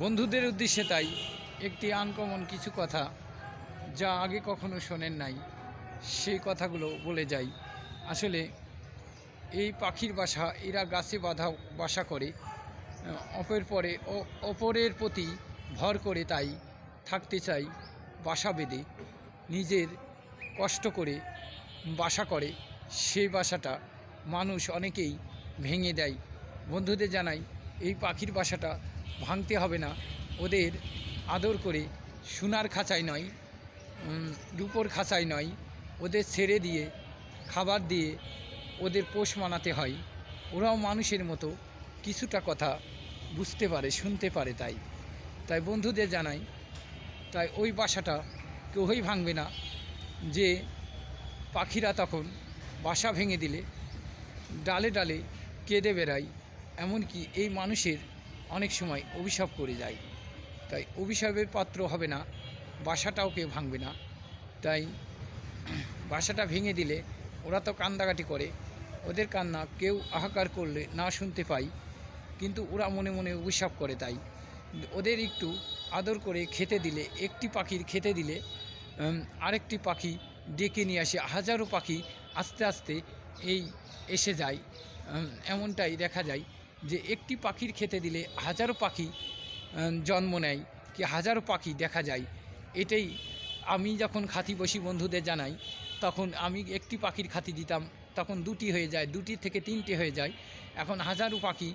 বন্ধুদের উদ্দেশ্যে তাই একটি আনকমন কিছু কথা যা আগে কখনো শোনেন নাই। সেই কথাগুলো বলে যাই। আসলে এই পাখির বাসা, এরা গাছে বাঁধা বাসা করে অপের পরে অপরের প্রতি ভর করে তাই থাকতে চাই বাসা বেঁধে। নিজের কষ্ট করে বাসা করে, সেই বাসাটা মানুষ অনেকেই ভেঙে দেয়। বন্ধুদের জানাই এই পাখির বাসাটা ভাঙতে হবে না। ওদের আদর করে সোনার খাঁচায় নয় রূপোর খাঁচায় নয়, ওদের ছেড়ে দিয়ে, খাবার দিয়ে ওদের পোষ মানাতে হয়। ওরাও মানুষের মতো কিছুটা কথা বুঝতে পারে, শুনতে পারে তাই। তাই বন্ধুদের জানাই, তাই ওই বাসাটা কেউই ভাঙবে না, যে পাখিরা তখন বাসা ভেঙে দিলে, ডালে ডালে কেঁদে বেড়ায়। এমনকি এই মানুষের অনেক সময় অভিশাপ করে যায়। তাই অভিশাপের পাত্র হবে না, বাসাটাও কেউ ভাঙবে না। তাই বাসাটা ভেঙে দিলে ওরা তো কান্দাকাটি করে, ওদের কান্না কেউ হাহাকার করলে না শুনতে পাই কিন্তু ওরা মনে মনে অভিশাপ করে তাই। ওদের একটু আদর করে খেতে দিলে, একটি পাখির খেতে দিলে আরেকটি পাখি ডেকে নিয়ে আসে, হাজারো পাখি আস্তে আস্তে এই এসে যায় এমনটাই দেখা যায়। যে একটি পাখির খেতে দিলে হাজারো পাখি জন্ম নেয়, কি হাজারো পাখি দেখা যায়। এটাই আমি যখন খাতি বসি বন্ধুদের জানাই, তখন আমি একটি পাখির খাতি দিতাম, তখন দুটি হয়ে যায়, দুটি থেকে তিনটে হয়ে যায়। এখন হাজারো পাখি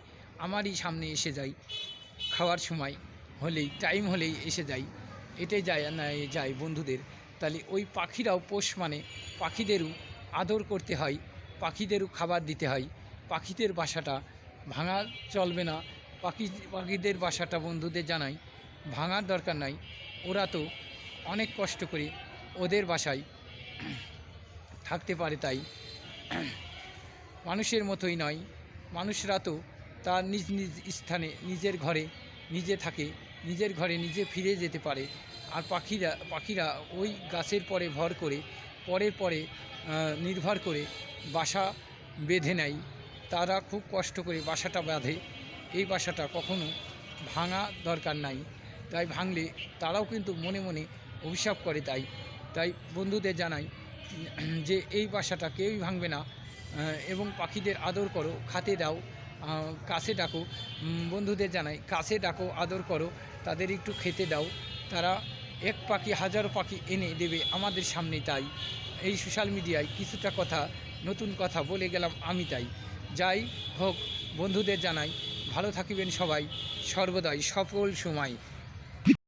আমারই সামনে এসে যায়, খাওয়ার সময় হলেই টাইম হলেই এসে যায় এটাই যায় না যায় বন্ধুদের। তাহলে ওই পাখিরাও পোষ মানে পাখিদেরও আদর করতে হয়, পাখিদেরও খাবার দিতে হয়, পাখিদের বাসাটা ভাঙা চলবে না। পাখি পাখিদের বাসাটা বন্ধুদের জানাই, ভাঙার দরকার নাই। ওরা তো অনেক কষ্ট করে ওদের বাসায় থাকতে পারে তাই। মানুষের মতোই নয়। মানুষরা তো তার নিজ নিজ স্থানে, নিজের ঘরে নিজে থাকে, নিজের ঘরে নিজে ফিরে যেতে পারে। আর পাখিরা পাখিরা ওই গাছের পরে ভর করে, পরের পরে নির্ভর করে বাসা বেঁধে নেয়। তারা খুব কষ্ট করে বাসাটা বাঁধে। এই বাসাটা কখনো ভাঙা দরকার নাই। তাই ভাঙলে তারাও কিন্তু মনে মনে অভিশাপ করে তাই। তাই বন্ধুদের জানাই যে এই বাসাটা কেউই ভাঙবে না এবং পাখিদের আদর করো, খাতে দাও কাছে ডাকো। বন্ধুদের জানাই, কাছে ডাকো, আদর করো, তাদের একটু খেতে দাও। তারা এক পাখি হাজারো পাখি এনে দেবে আমাদের সামনে তাই। এই সোশ্যাল মিডিয়ায় কিছুটা কথা, নতুন কথা বলে গেলাম আমি তাই। যাই হোক বন্ধুদের জানাই ভালো থাকিবেন সবাই সর্বদাই সফল সময়।